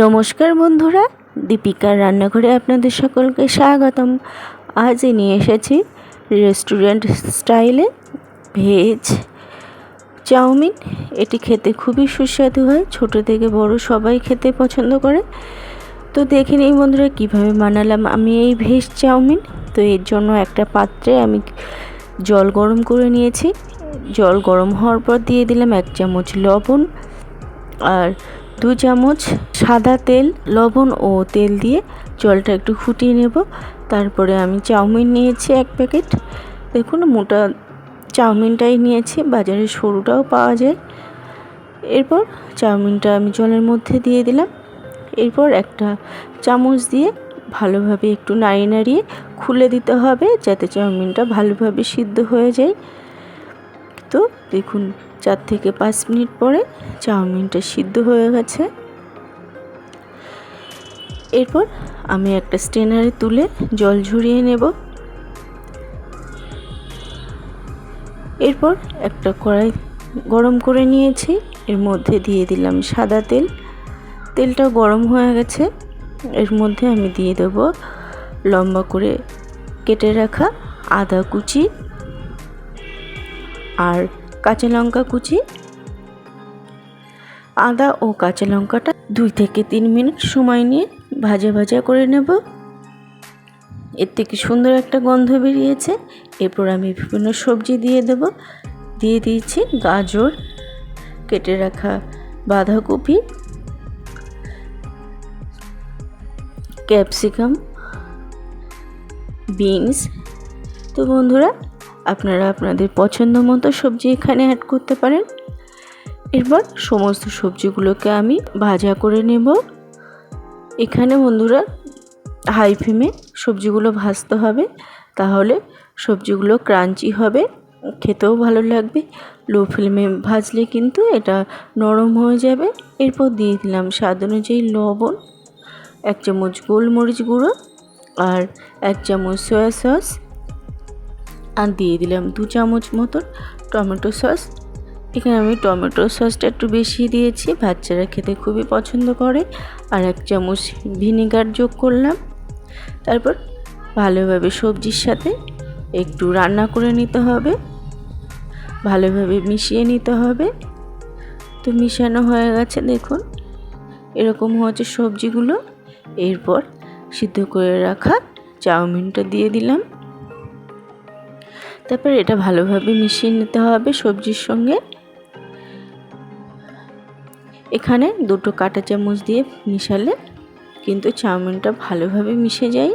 নমস্কার বন্ধুরা, দীপিকার রান্নাঘরে আপনাদের সকলকে স্বাগতম। আজ নিয়ে এসেছি রেস্টুরেন্ট স্টাইলে ভেজ চাউমিন। এটি খেতে খুবই সুস্বাদু হয়, ছোট থেকে বড় সবাই খেতে পছন্দ করে। তো দেখে নিই বন্ধুরা, কীভাবে বানালাম আমি এই ভেজ চাউমিন। তো এর জন্য একটা পাত্রে আমি জল গরম করে নিয়েছি। জল গরম হওয়ার পর দিয়ে দিলাম এক চামচ লবণ। আর দু চামচ সাদা তেল, লবণ ও তেল দিয়ে জলটা একটু ফুটিয়ে নেব। তারপরে আমি চাউমিন নিয়েছি এক প্যাকেট। দেখুন, মোটা চাউমিনটাই নিয়েছি, বাজারে সরুটাও পাওয়া যায়। এরপর চাউমিনটা আমি জলের মধ্যে দিয়ে দিলাম। এরপর একটা চামচ দিয়ে ভালোভাবে একটু নাড়িয়ে নাড়িয়ে খুলে দিতে হবে, যাতে চাউমিনটা ভালোভাবে সিদ্ধ হয়ে যায়। তো দেখুন, চার থেকে পাঁচ মিনিট পরে চাউমিনটা সিদ্ধ হয়ে গেছে। এরপর আমি একটা স্টেনারে তুলে জল ঝরিয়ে নেব। এরপর একটা কড়াই গরম করে নিয়েছি। এর মধ্যে দিয়ে দিলাম সাদা তেল। তেলটা গরম হয়ে গেছে। এর মধ্যে আমি দিয়ে দেব লম্বা করে কেটে রাখা আদা কুচি আর কাঁচা লঙ্কা কুচি। আদা ও কাঁচা লঙ্কাটা দুই থেকে তিন মিনিট সময় নিয়ে ভাজা ভাজা করে নেব। এর থেকে সুন্দর একটা গন্ধ বেরিয়েছে। এরপর আমি বিভিন্ন সবজি দিয়ে দেব। দিয়ে দিয়েছি গাজর, কেটে রাখা বাঁধাকপি, ক্যাপসিকাম, বিনস। তো বন্ধুরা আপনারা আপনাদের পছন্দ মতো সবজি এখানে অ্যাড করতে পারেন। এরপর সমস্ত সবজিগুলোকে আমি ভাজা করে নেব। এখানে বন্ধুরা হাই ফ্লেমে সবজিগুলো ভাজতে হবে। তাহলে সবজিগুলো ক্রাঞ্চি হবে, খেতেও ভালো লাগবে। লো ফ্লেমে ভাজলে কিন্তু এটা নরম হয়ে যাবে। এরপর দিয়ে দিলাম স্বাদ অনুযায়ী লবণ, এক চামচ গোলমরিচ গুঁড়ো আর এক চামচ সয়া সস আর দিয়ে দিলাম দু চামচ মতন টমেটো সস। এখানে আমি টমেটো সসটা একটু বেশি দিয়েছি, বাচ্চারা খেতে খুবই পছন্দ করে। আর এক চামচ ভিনেগার যোগ করলাম। তারপর ভালোভাবে সবজির সাথে একটু রান্না করে নিতে হবে। ভালোভাবে মিশিয়ে নিতে হবে। তো মিশানো হয়ে গেছে, দেখুন। এরকম হচ্ছে সবজিগুলো। এরপর সিদ্ধ করে রাখা চাউমিনটা দিয়ে দিলাম। তারপর এটা ভালোভাবে মিশিয়ে নিতে হবে সবজির সঙ্গে। এখানে দুটো কাঁটা চামচ দিয়ে মিশালে কিন্তু চাউমিনটা ভালোভাবে মিশে যায়।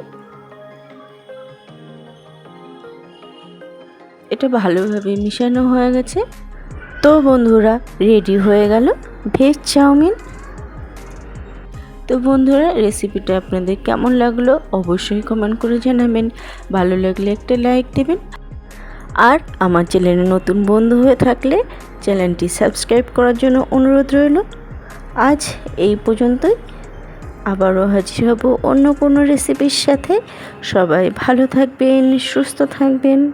এটা ভালোভাবে মিশানো হয়ে গেছে। তো বন্ধুরা, রেডি হয়ে গেল ভেজ চাউমিন। তো বন্ধুরা, রেসিপিটা আপনাদের কেমন লাগল অবশ্যই কমেন্ট করে জানাবেন। ভালো লাগলে একটা লাইক দেবেন আর আমার চ্যানেলে নতুন বন্ধু হয়ে থাকলে চ্যানেলটি সাবস্ক্রাইব করার জন্য অনুরোধ রইল। আজ এই পর্যন্তই। আবারও হাজির হব অন্য কোনো রেসিপির সাথে। সবাই ভালো থাকবেন, সুস্থ থাকবেন।